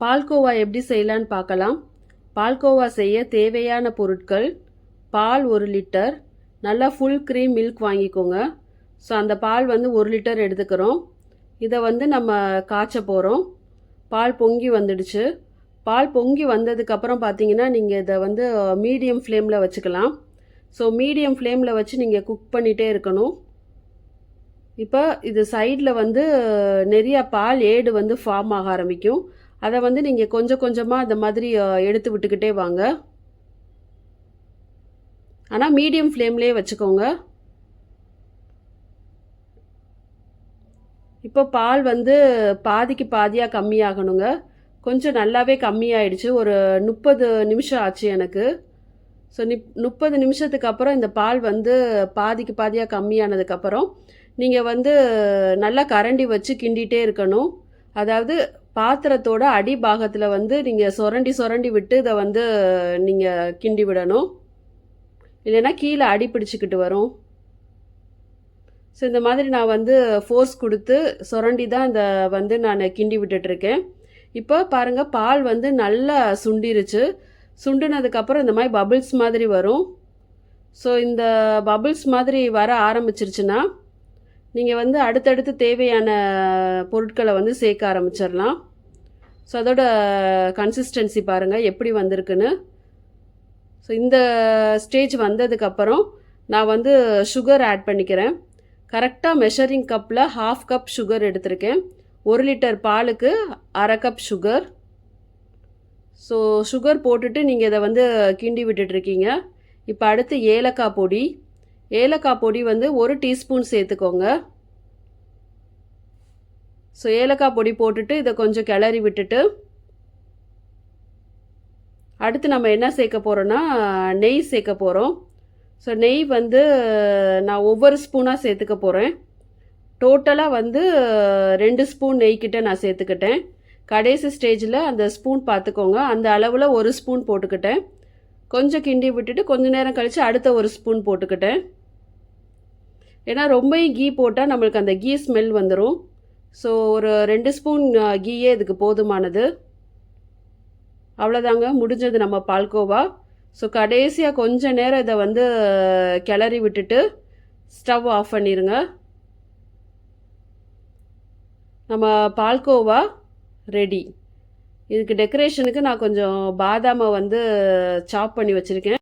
பால்கோவா எப்படி செய்யலான்னு பார்க்கலாம். பால்கோவா செய்ய தேவையான பொருட்கள் பால் ஒரு லிட்டர். நல்லா ஃபுல் க்ரீம் மில்க் வாங்கிக்கோங்க. ஸோ அந்த பால் வந்து ஒரு லிட்டர் எடுத்துக்கிறோம். இதை வந்து நம்ம காய்ச்ச போகிறோம் பால் பொங்கி வந்துடுச்சு. பால் பொங்கி வந்ததுக்கப்புறம் பார்த்தீங்கன்னா நீங்கள் இதை வந்து மீடியம் ஃப்ளேமில் வச்சுக்கலாம். ஸோ மீடியம் ஃப்ளேமில் வச்சு நீங்கள் குக் பண்ணிகிட்டே இருக்கணும். இப்போ இது சைடில் வந்து நிறையா பால் ஏடு வந்து ஃபார்ம் ஆக ஆரம்பிக்கும். அதை வந்து நீங்கள் கொஞ்சம் கொஞ்சமாக இந்த மாதிரி எடுத்து விட்டுக்கிட்டே வாங்க. ஆனால் மீடியம் ஃப்ளேம்லேயே வச்சுக்கோங்க. இப்போ பால் வந்து பாதிக்கு பாதியாக கம்மியாகணுங்க. கொஞ்சம் நல்லாவே கம்மியாயிடுச்சு. ஒரு முப்பது நிமிஷம் ஆச்சு எனக்கு. ஸோ நிப் முப்பது நிமிஷத்துக்கு அப்புறம் இந்த பால் வந்து பாதிக்கு பாதியாக கம்மியானதுக்கப்புறம் நீங்கள் வந்து நல்லா கரண்டி வச்சு கிண்டிகிட்டே இருக்கணும். அதாவது பாத்திரத்தோட அடிபாகத்தில் வந்து நீங்கள் சுரண்டி சுரண்டி விட்டு இதை வந்து நீங்கள் கிண்டி விடணும். இல்லைன்னா கீழே அடி பிடிச்சிக்கிட்டு வரும். ஸோ இந்த மாதிரி நான் வந்து ஃபோர்ஸ் கொடுத்து சுரண்டி தான் இந்த வந்து நான் கிண்டி விட்டுட்ருக்கேன் இப்போ பாருங்கள் பால் வந்து நல்லா சுண்டிருச்சு. சுண்டுனதுக்கப்புறம் இந்த மாதிரி பபிள்ஸ் மாதிரி வரும். ஸோ இந்த பபிள்ஸ் மாதிரி வர ஆரம்பிச்சிருச்சுன்னா நீங்கள் வந்து அடுத்தடுத்து தேவையான பொருட்களை வந்து சேர்க்க ஆரம்பிச்சிடலாம். ஸோ அதோட கன்சிஸ்டன்சி பாருங்கள் எப்படி வந்திருக்குன்னு. ஸோ இந்த ஸ்டேஜ் வந்ததுக்கப்புறம் நான் வந்து சுகர் ஆட் பண்ணிக்கிறேன். கரெக்டாக மெஷரிங் கப்பில் ஹாஃப் கப் சுகர் எடுத்திருக்கேன். ஒரு லிட்டர் பாலுக்கு அரை கப் சுகர் ஸோ சுகர் போட்டுட்டு நீங்கள் இதை வந்து கிண்டி விட்டுட்ருக்கீங்க இப்போ அடுத்து ஏலக்காய் பொடி. ஏலக்காய் பொடி வந்து ஒரு டீஸ்பூன் சேர்த்துக்கோங்க. ஸோ ஏலக்காய் பொடி போட்டுட்டு இதை கொஞ்சம் கிளறி விட்டுட்டு அடுத்து நம்ம என்ன சேர்க்க போகிறோன்னா நெய் சேர்க்க போகிறோம் ஸோ நெய் வந்து நான் ஒவ்வொரு ஸ்பூனாக சேர்த்துக்க போகிறேன் டோட்டலாக வந்து ரெண்டு ஸ்பூன் நெய் கிட்ட நான் சேர்த்துக்கிட்டேன். கடைசி ஸ்டேஜில் அந்த ஸ்பூன் பார்த்துக்கோங்க. அந்த அளவில் ஒரு ஸ்பூன் போட்டுக்கிட்டேன். கொஞ்சம் கிண்டி விட்டுட்டு கொஞ்சம் நேரம் கழித்து அடுத்த ஒரு ஸ்பூன் போட்டுக்கிட்டேன். ஏன்னா ரொம்பவும் கீ போட்டால் நம்மளுக்கு அந்த கீ ஸ்மெல் வந்துடும் ஸோ ஒரு ரெண்டு ஸ்பூன் கீயே இதுக்கு போதுமானது. அவ்வளோதாங்க முடிஞ்சது நம்ம பால்கோவா. ஸோ கடைசியாக கொஞ்ச நேரம் இதை வந்து கிளறி விட்டுட்டு ஸ்டவ் ஆஃப் பண்ணிடுங்க நம்ம பால்கோவா ரெடி இதுக்கு டெக்கரேஷனுக்கு நான் கொஞ்சம் பாதாமை வந்து சாப் பண்ணி வச்சுருக்கேன்.